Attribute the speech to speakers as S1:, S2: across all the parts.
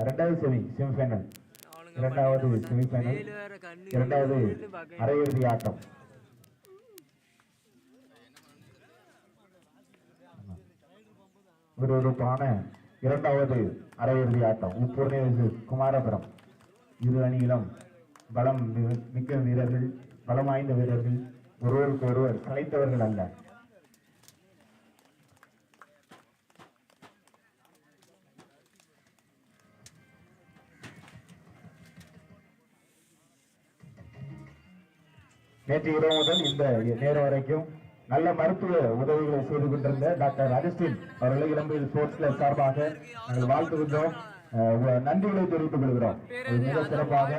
S1: இரண்டாவது semi semi-final இரண்டாவது semi-final இரண்டாவது அரையிறுதி ஆட்டம். விறுவிறுப்பான இரண்டாவது அரையிறுதி ஆட்டம். உப்பூர்ணி குமாரபுரம். இரு அணிகளும் பலம் மிக்க வீரர்கள் பலம் வாய்ந்த வீரர்கள் ஒருவருக்கு ஒருவர் கலைத்தவர்கள் அல்ல. நேற்று இரவு முதல் இந்த நேரம் வரைக்கும் நல்ல மருத்துவ உதவிகளை செய்து கொண்டிருந்த டாக்டர் அகஸ்டின் அவர்களை இளம்பெயர் ஸ்போர்ட்ஸ் கிளப் சார்பாக நாங்கள் வாழ்த்துகின்றோம். நன்றிகளை தெரிவித்துக் கொள்கிறோம். மிக சிறப்பாக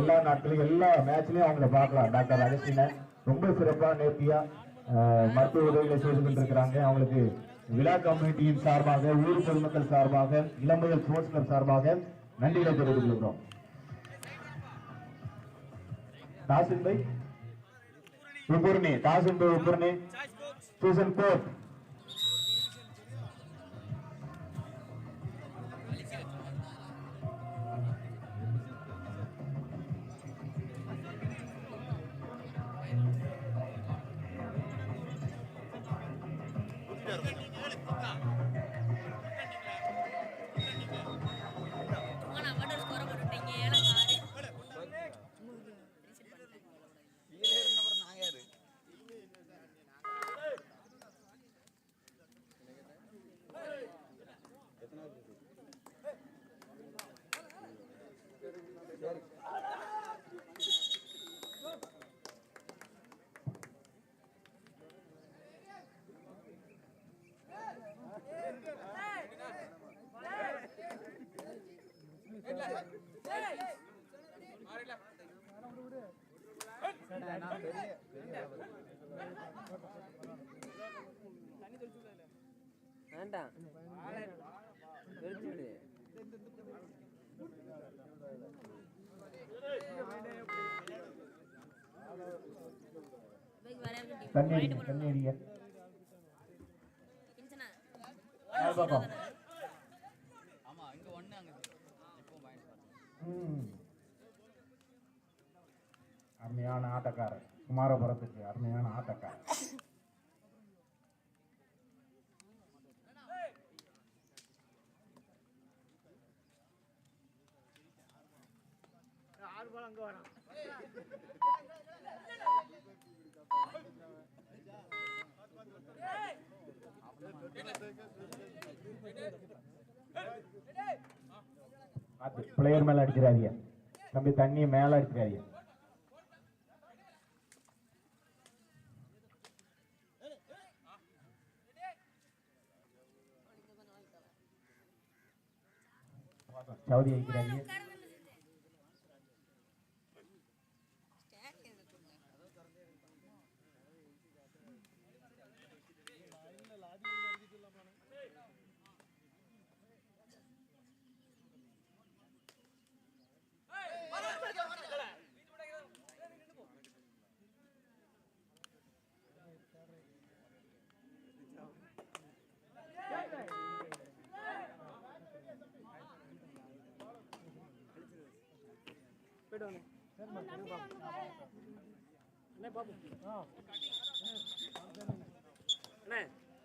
S1: எல்லா நாட்களையும் எல்லா மேட்ச்லயும் அவங்கள பார்க்கலாம். டாக்டர் அகஸ்டினை ரொம்ப சிறப்பாக நேர்த்தியா மருத்துவ உதவிகளை செய்து கொண்டிருக்கிறாங்க. அவங்களுக்கு விழா கமிட்டியின் சார்பாக ஊர் பொதுமக்கள் சார்பாக இளம்பையில் ஸ்போர்ட்ஸ் கிளப் சார்பாக நன்றிகளை தெரிவித்துக் கொள்கிறோம். தாசின் பை
S2: उपुरनी तास
S3: उपुरनी सुजन कोर्ट
S2: பைக் வரையா
S1: அருமையான ஆட்டக்காரர். குமாரபுரத்துக்கு அருமையான ஆட்டக்காரர். வரான். பிளேயர் மேல அடிக்கிறாதீங்க தம்பி தண்ணியை மேல அடிக்கிறாதீங்க சவுதி வைக்கிறாங்க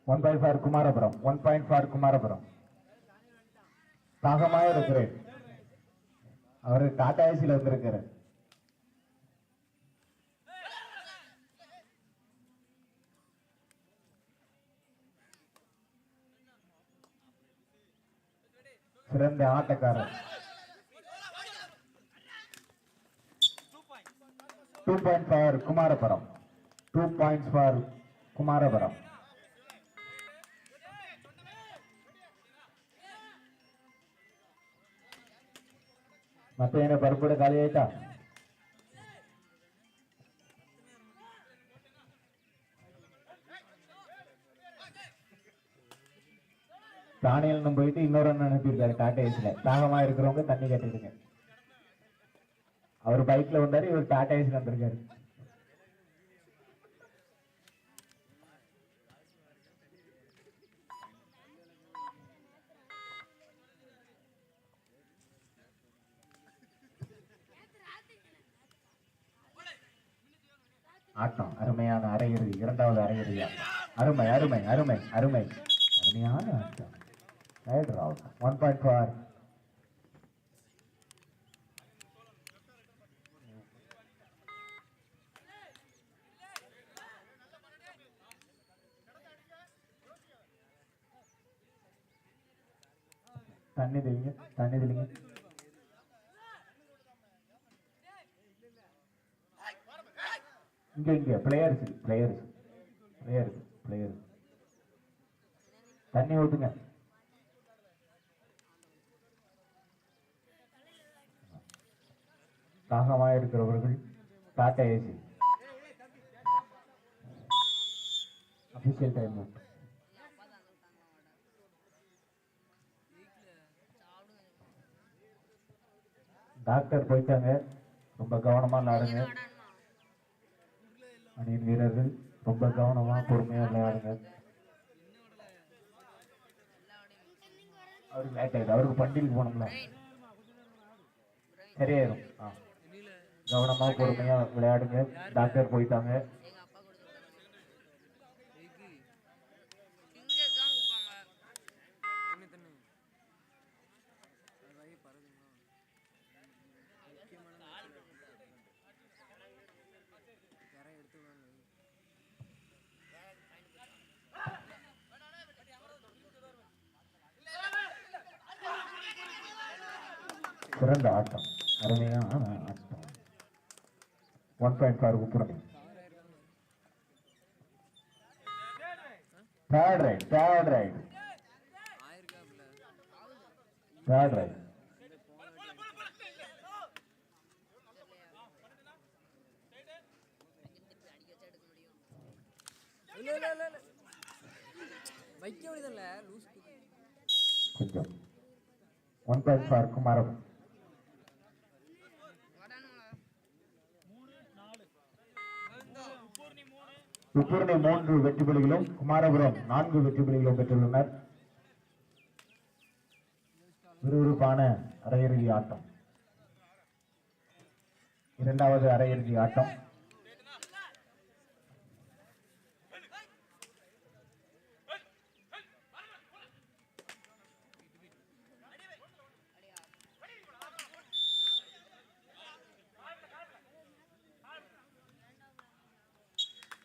S1: one point for Kumarapuram one point for Kumarapuram. தாகமாக இருக்கிறேன். அவரு டாடா ஏசியில் வந்திருக்கிறார் சிறந்த ஆட்டக்காரர். Two point for Kumarapuram. Two points for Kumarapuram. ಮತ್ತೆ ಏನೋ ಬರ್ಬಿಡ ಖಾಲಿ ಆಯ್ತಾ தானியல்னு போயிட்டு இன்னொரு அண்ணன் அனுப்பியிருக்காரு டாடா ஏசில தாகமா இருக்கிறவங்க தண்ணி கட்டிடுங்க அவர் பைக்ல வந்தாரு இவர் டாடா ஏசில வந்திருக்காரு ஆட்டம். அருமையான அரையிறுதி இரண்டாவது அரையிறுதியா? அருமை அருமை அருமை அருமை. அருமையான ஆட்டம். ரவுட் ஒன் பாயிண்ட் ஃபார் தண்ணி தெளிங்க தண்ணி தெளிங்க இங்க இங்க பிளேயர்ஸ் பிளேயர்ஸ் பிளேயர்ஸ் பிளேயர்ஸ் தண்ணி ஊத்துங்க. தாகமாக இருக்கிறவர்கள் Tata AC. Official time doctor போயிட்டாங்க. ரொம்ப கவனமாக நாடுங்க. அணியின் வீரர்கள் ரொம்ப கவனமாக பொறுமையாக விளையாடுங்க. அவருக்கு லேட் ஆயிடுது. அவருக்கு பண்டிகைக்கு போகணும்ல. சரியாயிரும். ஆ. கவனமாக பொறுமையாக விளையாடுங்க. டாக்டர் போயிட்டாங்க. சிறந்த ஆட்டம். அருமையான ஆட்டம். One point five உப்புரணி third right third
S3: right
S1: third right
S2: அடிக்க வச்சா எடுக்க முடியும்
S3: இல்ல இல்ல இல்ல இல்ல வைக்க முடியுதுல்ல லூஸ்
S1: கொஞ்சம் ஒன் பாயிண்ட் ஃபைவ் குமாரம்
S2: வடானுங்களா
S1: உப்புரணி மூன்று வெற்றி புலிகளும் குமாரபுரம் நான்கு வெற்றி புலிகளும் பெற்றுள்ளனர். விறுவிறுப்பான அரையிறுதி ஆட்டம். இரண்டாவது அரையிறுதி ஆட்டம்.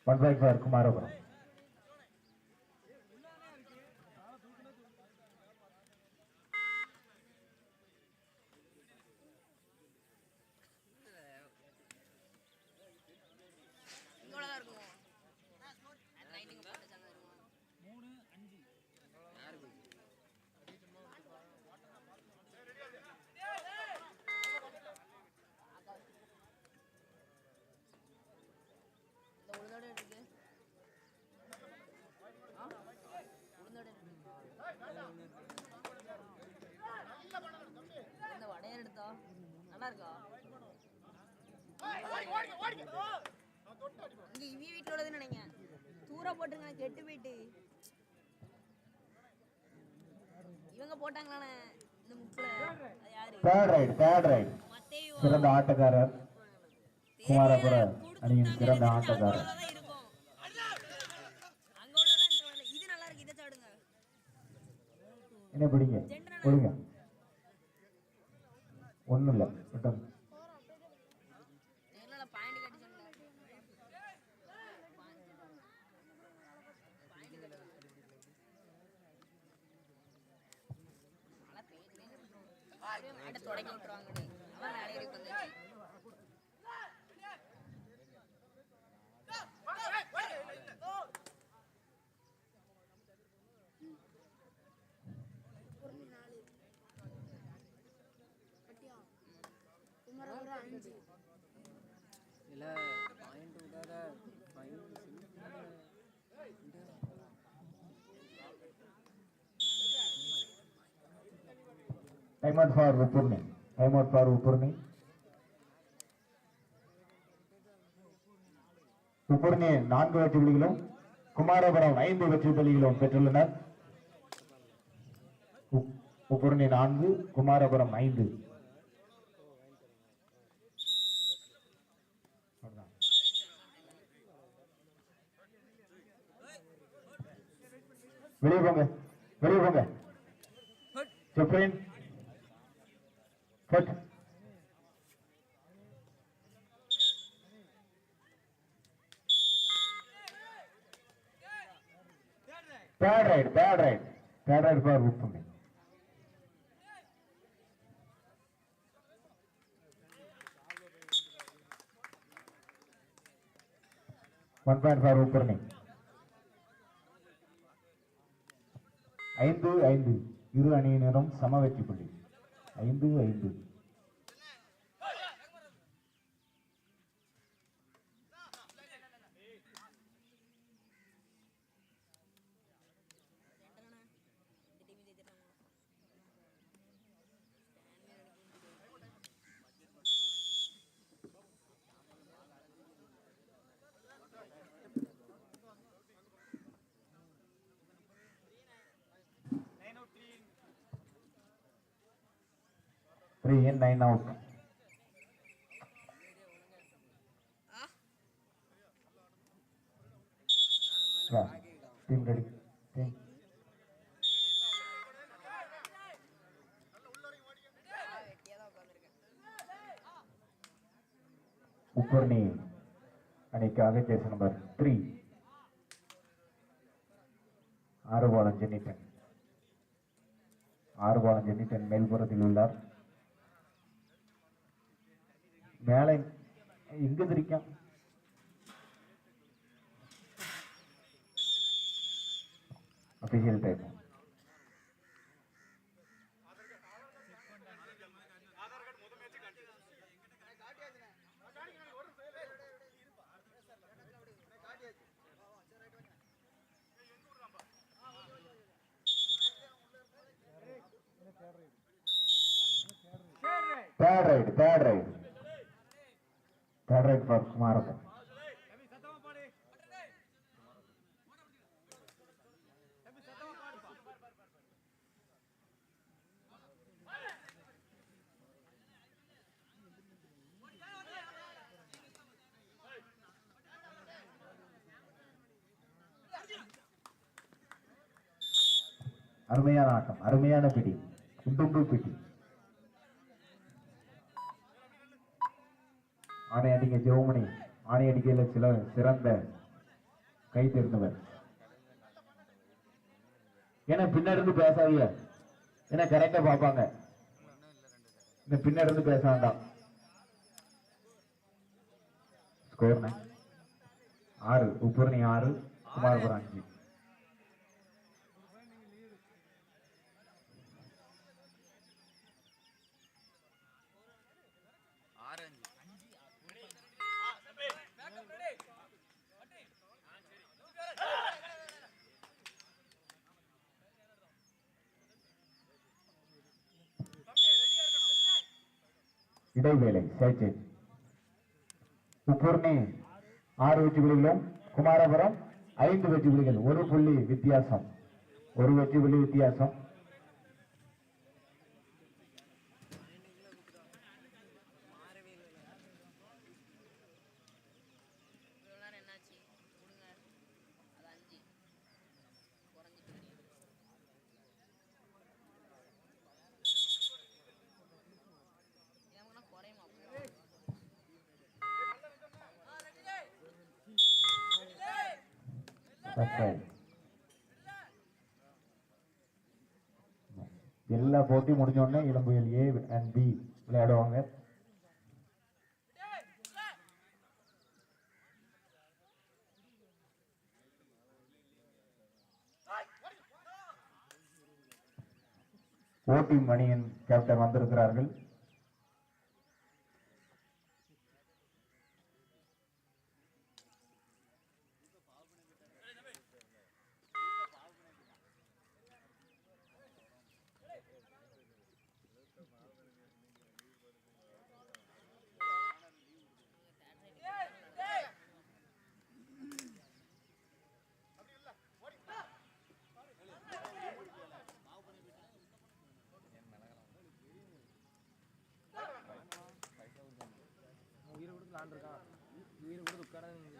S1: ஒன் பாயிண்ட் ஃபைவ் குமாரபுரம்
S2: இந்த உளுந்தோட இருக்கு ஆ? உளுந்தோட இருக்கு இந்த வடையர் எடுத்தா? நல்லா இருக்கா? இங்க இவி வீட்டுல உள்ளதுன்னு நினைக்கிறேன் தூர போட்டுங்க கெட்டு போயிட்டு. இவங்க போட்டாங்களானே இந்த முக்குல? யாரு?
S1: தேர்ட் ரைட் தேர்ட் ரைட்
S2: மத்தேயு
S1: சிறந்த ஆட்டக்காரர் குமாரபுர அணியின் சிறந்த ஆட்டக்காரர்.
S2: இது நல்லா இதை
S1: என்ன பிடிங்க கொடுங்க ஒண்ணும் இல்லை விட்டோம். time out for Upurni. Time out for நான்கு வெற்றி புள்ளிகளும் குமாரபுரம் ஐந்து வெற்றி புள்ளிகளும் பெற்றுள்ளனர். உப்புரணி நான்கு குமாரபுரம் ஐந்து. வெளியே போங்க வெளியே போங்க. சுப்ரீன் ஃபட் bad raid bad raid bad raid for உப்புமி one point for Uppurani ஐந்து ஐந்து. இரு அணியினரும் சம வெற்றி புள்ளி ஐந்து ஐந்து three in nine out
S2: team ready team
S1: Uppurani அணிக்காக jersey number three Arupalam Jenniton Arupalam Jenniton மேல்புறத்தில் உள்ளார். மேலே எங்க திரிக்கான் official time third raid third raid third raid for Kumarappan அருமையான ஆட்டம் அருமையான பிடி குண்டுண்டு பிடி ஆணை அடிக்க ஜெவமணி ஆணை அடிக்கையில் சில சிறந்த சேர்ந்தவர் ஏன்னா பின்னாடி இருந்து பேசாதீங்க. ஏன்னா கரெக்டா பாப்பாங்க இந்த பின்னாடி இருந்து பேச வேண்டாம். ஸ்கோர் ஆறு. உப்புரணி ஆறு குமாரபுரம் அஞ்சு. இடைவேளை சர்ச்சை உப்பூர்ணி ஆறு வெற்றி புள்ளிகளும் குமாரபுரம் ஐந்து வெற்றி புள்ளிகள் ஒரு புள்ளி வித்தியாசம். ஒரு வெற்றி புள்ளி வித்தியாசம்
S2: இவ்வளோ நேரம் என்னாச்சு கொடுங்க அது அஞ்சு குறைஞ்சிட்டு ஏன்னா குறையுமா அப்போ
S1: சர்ச்சை. எல்லா போட்டியும் முடிஞ்ச உடனே இளம்புயல் ஏ அண்ட் பி விளையாடுவாங்க ஓட்டி மணியன் கேப்டன் வந்திருக்கிறார்கள்
S3: உயிரை வீடு கூட உயிரை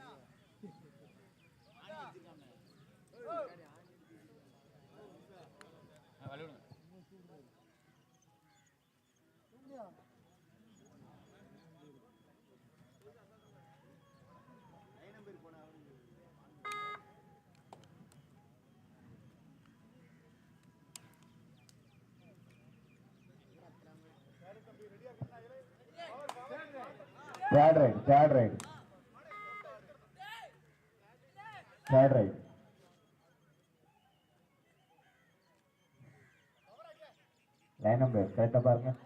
S1: third raid third raid third raid line number கரெக்டாக பாருங்கள்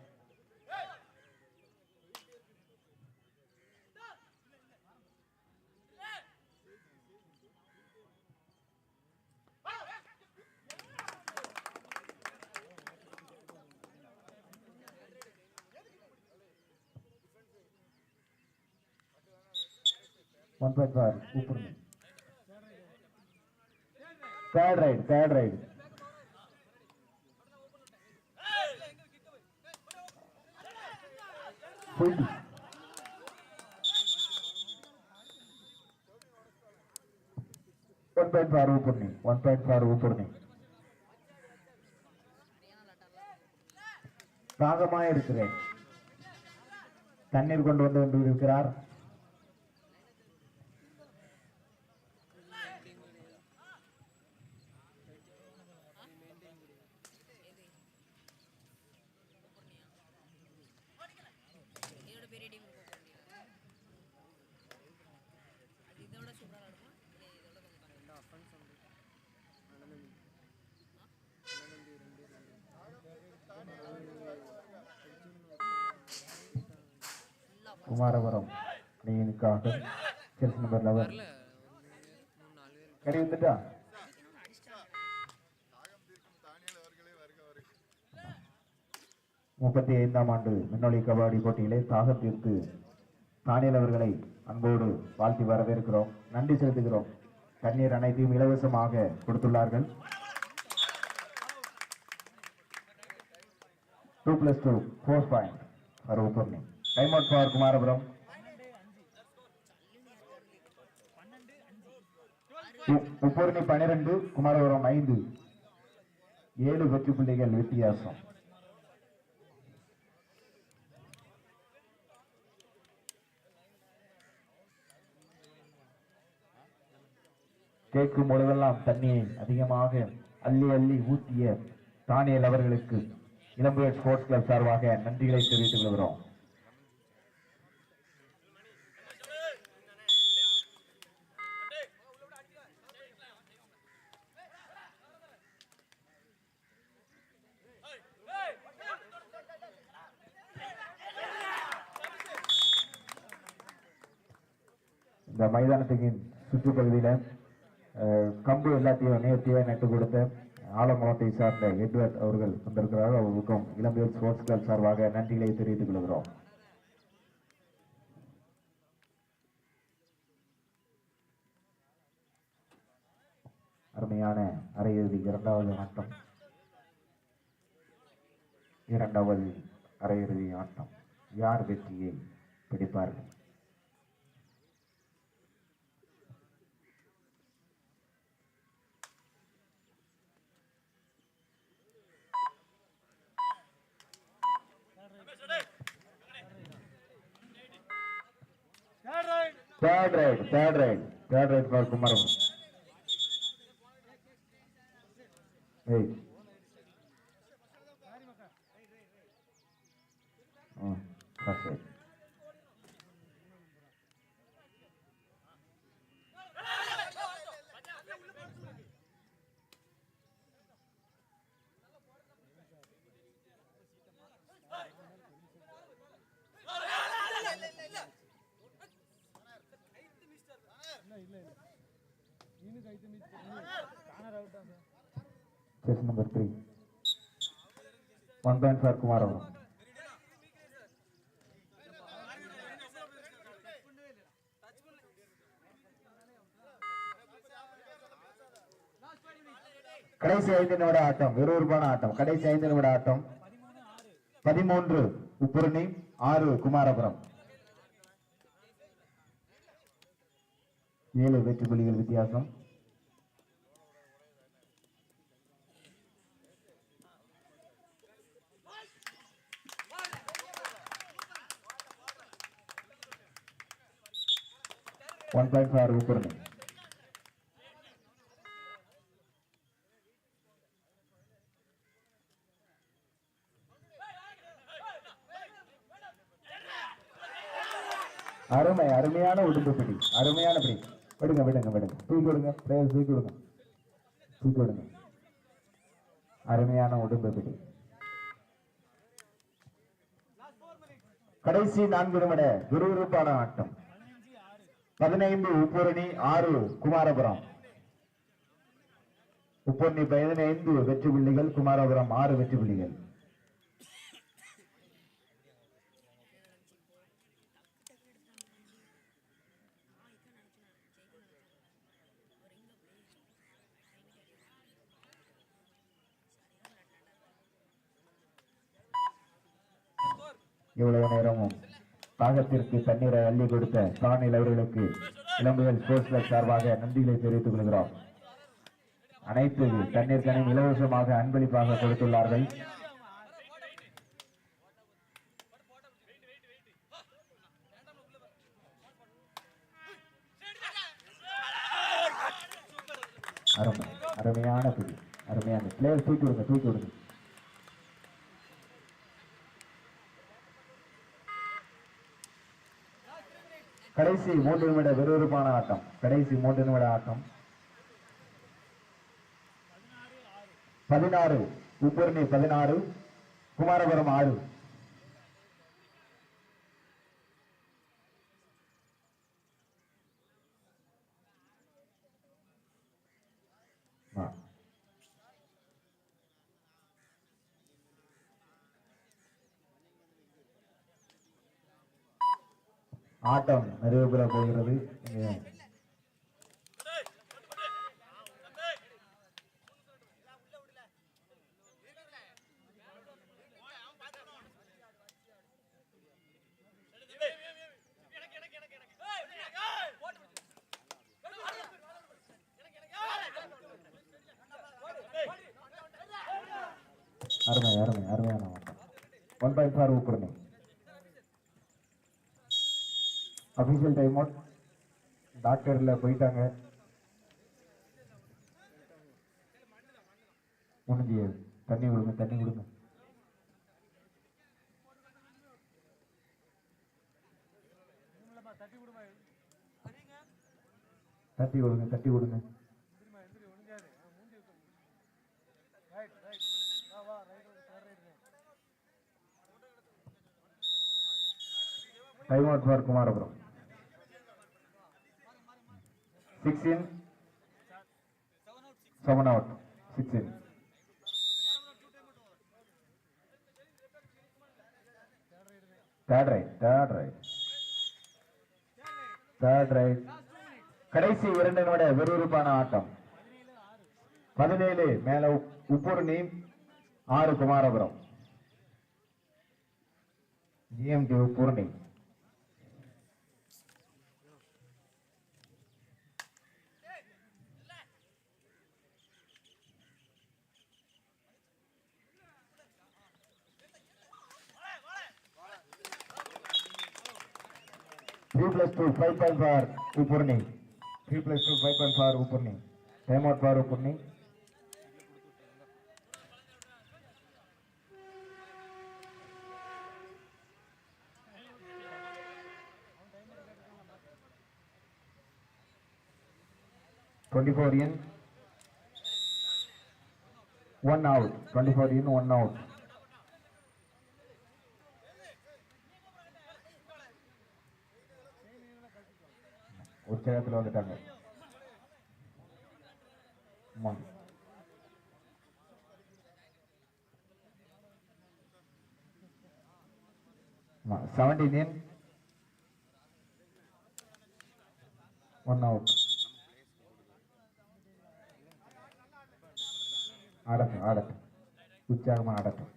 S1: ஒன் பாயிண்ட் ஃபார் கூப்பிடுங்க. தேர்ட் ரைடு தேர்ட் ரைடு போயிட்டு one point for Uppurani one point for Uppurani தாகமாக இருக்கிறேன் தண்ணீர் கொண்டு வந்து கொண்டு
S3: குமாரவரம்
S1: குமாரபுரம் அணியினுக்காக ஜெர்சி நம்பர் லெவன் கடி வந்துட்டா? முப்பத்தி ஐந்தாம் ஆண்டு மின்னொலி கபாடி போட்டியிலே தாகம் தீர்த்து தானியல் அவர்களை அன்போடு வாழ்த்தி வரவேற்கிறோம். நன்றி செலுத்துகிறோம். தண்ணீர் அனைத்தையும் இலவசமாக கொடுத்துள்ளார்கள். Two plus two four point for Uppurani time out for Kumarapuram முப்பது பனிரெண்டு குமாரபுரம் ஐந்து. ஏழு வெற்றி புள்ளிகள் வித்தியாசம். கேட்கும் பொழுதெல்லாம் தண்ணியை அதிகமாக அள்ளி அள்ளி ஊற்றிய தானியல் அவர்களுக்கு இளம்பு ஸ்போர்ட்ஸ் கிளப் சார்பாக நன்றிகளை தெரிவித்துக் கொள்கிறோம். நேர்த்தியாக கொடுத்த ஆலங்குளத்தை சார்ந்த எட்வர்ட் அவர்கள் வந்திருக்கிறார். அவர்களுக்கும் இளம்பெயர் ஸ்போர்ட்ஸ் கிளப் சார்பாக நன்றிகளை தெரிவித்துக் கொள்கிறோம். அருமையான அரையிறுதி இரண்டாவது ஆட்டம். இரண்டாவது அரையிறுதி ஆட்டம். யார் வெற்றியை பிடிப்பார்கள்? Third right, third right, third right for Kumaram. Hey. Oh, first right. Chess number three. One point for Kumaram. கடைசி ஐந்து நிமிட ஆட்டம் விறுவிறுப்பான ஆட்டம். கடைசி ஐந்து நிமிட ஆட்டம். பதிமூன்று உப்புரணி. ஆறு குமாரபுரம். ஏழு வெற்றி புள்ளிகள் வித்தியாசம். ஒன் பாயிண்ட் ஃபார் உப்புரணி அருமை அருமையான உடுப்பு பிடி அருமையான பிடி. விடுங்க விடுங்க விடுங்க. தூக்கி விடுங்க பிளேயர் தூக்கி விடுங்க தூக்கி விடுங்க அருமையான உடுப்பு பிடி. கடைசி நான்கு நிமிட விறுவிறுப்பான ஆட்டம். பதினைந்து உப்பூரணி ஆறு குமாரபுரம். உப்பூரணி பதினைந்து வெற்றி புள்ளிகள் குமாரபுரம் ஆறு வெற்றி புள்ளிகள். இவ்வளவு நேரமும் தாகத்திற்கு தண்ணீரை அள்ளி கொடுத்த சாணில் அவர்களுக்கு இளம்புகள் ஸ்போர்ட்ஸ் கிளப் சார்பாக நன்றிகளை தெரிவித்துக் கொள்கிறோம். அனைத்து தண்ணீர் இலவசமாக அன்பளிப்பாக கொடுத்துள்ளார்கள். அருமை அருமையான புதி அருமையான பிளேயர் தூக்கி விடுங்க தூக்கி விடுங்க. கடைசி மூன்று நிமிட விறுவிறுப்பான ஆட்டம். கடைசி மூன்று நிமிட ஆட்டம். பதினாறு. உப்பூர்ணி பதினாறு. குமாரபுரம் ஆறு ஆ. ஆட்டம் நிறைவு பெற போகிறது அருமை அருமை அருமையான one point for Uppurani official time out டாக்டரில் போயிட்டாங்க. முடிஞ்சு. தண்ணி கொடுங்க தண்ணி கொடுங்க. தட்டி கொடுங்க தட்டி கொடுங்க. Time out for Kumarapuram. Six in seven out six in third raid third raid third raid கடைசி இரண்டு நிமிட விறுவிறுப்பான ஆட்டம். பதினேழு மேல உப்பூர் நீம் ஆறு Kumarapuram. GMT Uppurani three plus two five point for Uppurani three plus two five point for Uppurani time out for Uppurani twenty four in one out twenty four in one உற்சாகத்தில் வந்துட்டாங்க. ஆமா. ஆமா செவன்டீன் இன் one out ஆடட்டும் ஆடட்டும். உற்சாகமாக ஆடட்டும்.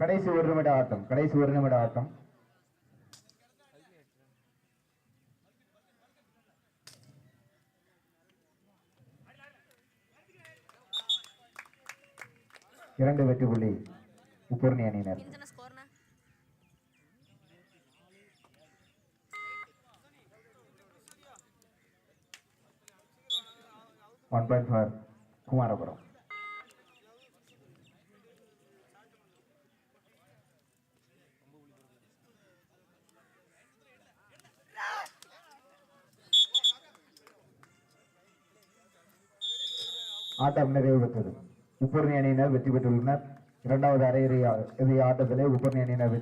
S1: கடைசி ஒரு நிமிட ஆட்டம் கடைசி ஒரு நிமிட ஆட்டம். இரண்டு வெற்றி புள்ளி உப்பூர்ணி அணியினர் ஒன் பாயிண்ட் ஃபார் குமாரபுரம். ஆட்டம் நிறைவு பெற்றது உப்பூர்ணி அணியினர் வெற்றி பெற்றுள்ளனர். இரண்டாவது அரையிறுதி ஆட்டத்திலே உப்பூர்ணி அணியினர்